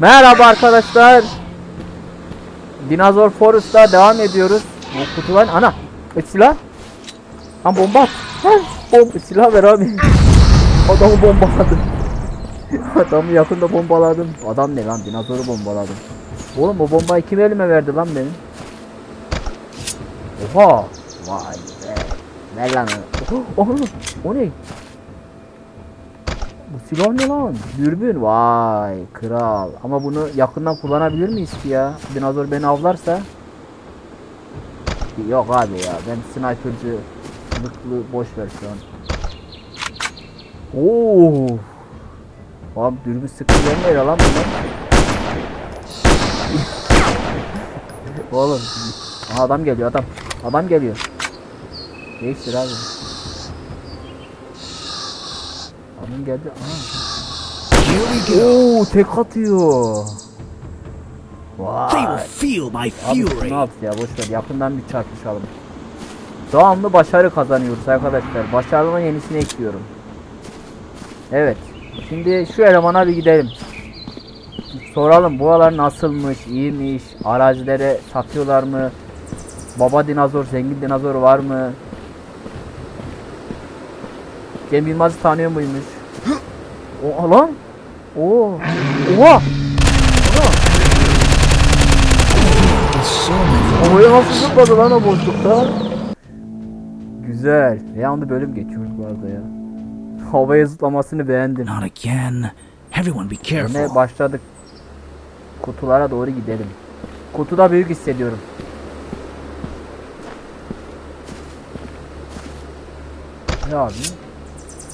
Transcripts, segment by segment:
Merhaba arkadaşlar. Dinozor Forest'ta devam ediyoruz. Bu kutular ana. E, silah. Lan bomba at. Silah ver abi. Adamı bombaladım. Adamı yakında bombaladım. Adam ne lan dinozoru bombaladım. Oğlum bu bombayı kim elime verdi lan benim? Oha. Vay be. Ver lan. Oha. O ne? Silah ne lan? Dürbün. Vay kral. Ama bunu yakından kullanabilir miyiz ki ya? Dinozor beni avlarsa. Yok abi ya. Ben sniperci mıklı boş ver şu an. Oo. Abi dürbün sıkı yerine lan bunlar. Oğlum. Aha, adam geliyor adam. Adam geliyor. Değiştir abi. Adam geldi. Go. Oo tek atıyor. Vay. Abi ne yaptı ya boşver yakından bir çarpışalım. Devamlı başarı kazanıyoruz arkadaşlar. Başarının yenisini ekliyorum. Evet. Şimdi şu elemana bir gidelim. Soralım buralar nasılmış, iyiymiş, arazilere satıyorlar mı? Baba dinozor, zengin dinozor var mı? Cem Yılmaz'ı tanıyor muymuş? O lan? Oo. Oha! Havaya nasıl zıpladı lan o boşlukta? Güzel. Yandı bölüm geçiyoruz bu arada ya. Havaya zıplamasını beğendim. Not again. Everyone be Yine careful. başladık. Kutulara doğru gidelim. Kutuda büyük hissediyorum. Ne abi?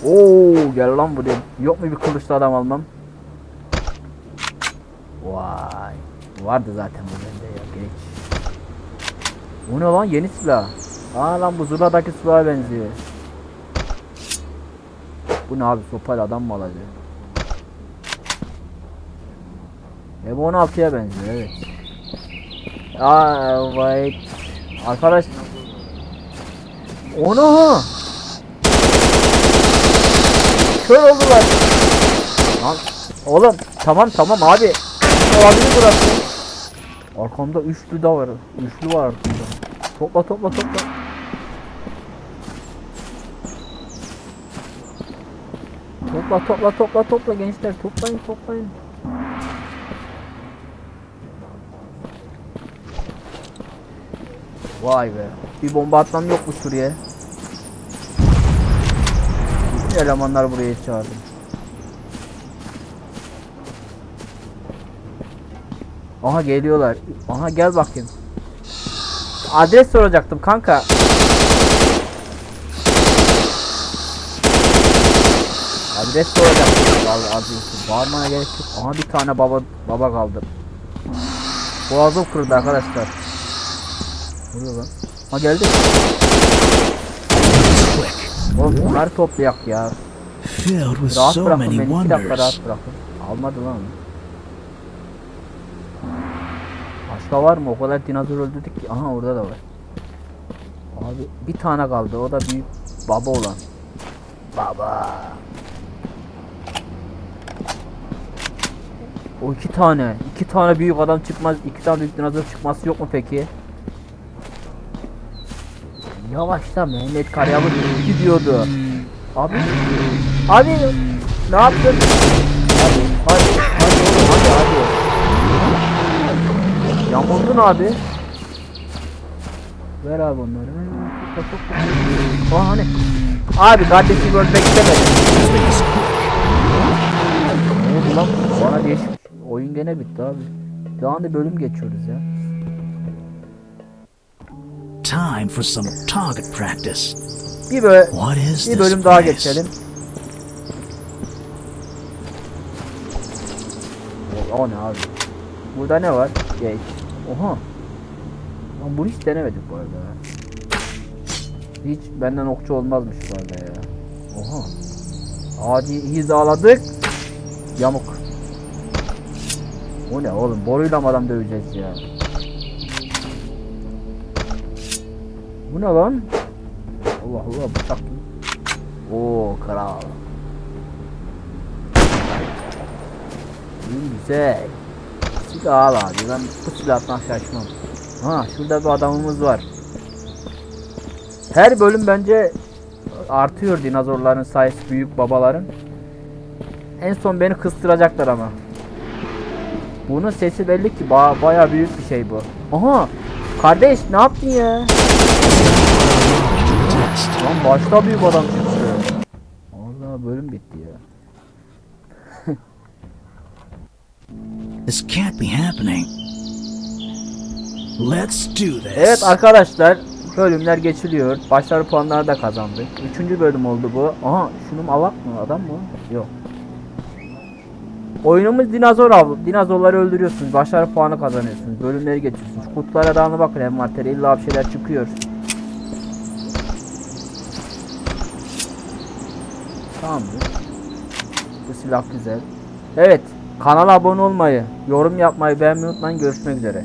Oo gel lan buraya. Yok mu bir kılıçlı adam almam? Vay. Vardı zaten bu bende ya geç. Bu ne lan yeni silah. Aa lan bu Zula'daki silaha benziyor. Bu ne abi sopayla adam mı alacak? M16'ya benziyor evet. Aa wait. Arkadaş. Onu. Kör oldular. Lan oğlum tamam tamam abi. Olabilir burası. Arkamda üçlü de var. Üçlü var arkamda. Topla topla topla. Topla topla topla topla gençler toplayın toplayın. Vay be. Bir bomba atmam yok mu şuraya? Elemanlar buraya çağırdım. Aha geliyorlar. Aha gel bakayım. Adres soracaktım kanka. Adres soracaktım. Vallahi adresi. Bağırmana gerek yok. Aha bir tane baba baba kaldı. Boğazım kırıldı arkadaşlar. Ne lan? Ha geldi. Oğlum bunları toplayak ya. Rahat so bırakın many beni. iki dakika rahat bırakın. Almadı lan onu. Başka var mı? O kadar dinozor öldürdük ki. Aha orada da var. Abi bir tane kaldı. O da büyük baba olan. Baba. O iki tane. iki tane büyük adam çıkmaz. iki tane büyük dinozor çıkması yok mu peki? Yavaşla Mehmet Karayavuz gidiyordu. Abi. Abi. Ne yaptın? Hadi. Hadi. Hadi hadi hadi. Yamuldun abi. Ver abi onları. Aa hani. Abi kardeşi bölmek istemedim. Ne oldu lan? Bana değişik. Oyun gene bitti abi. Daha anda bölüm geçiyoruz ya. Time for some target practice. Bir böyle What is bir bölüm daha geçelim. O, o ne abi? Burada ne var? Geç. Oha. Lan bunu hiç denemedik bu arada. Hiç benden okçu olmazmış bu arada ya. Oha. Adi hizaladık. Yamuk. O ne oğlum? Boruyla mı adam döveceğiz ya? Bu ne lan? Allah Allah bıçak. Oo kral. Güzel. Silah al abi. Ben bu silahtan şaşmam. Ha şurada bir adamımız var. Her bölüm bence artıyor dinozorların sayısı büyük babaların. En son beni kıstıracaklar ama. Bunun sesi belli ki ba baya büyük bir şey bu. Aha! Kardeş ne yaptın ya? Lan başta büyük adam çıktı. Allah bölüm bitti ya. This can't be happening. Let's do this. Evet arkadaşlar bölümler geçiliyor. Başarı puanları da kazandık. Üçüncü bölüm oldu bu. Aha şunun alak mı adam mı? Yok. Oyunumuz dinozor av. Dinozorları öldürüyorsunuz. Başarı puanı kazanıyorsunuz. Bölümleri geçiyorsunuz. Kutulara dağına bakın envanteri. İlla bir şeyler çıkıyor. Tamamdır. Bu silah güzel. Evet. Kanala abone olmayı, yorum yapmayı, beğenmeyi unutmayın. Görüşmek üzere.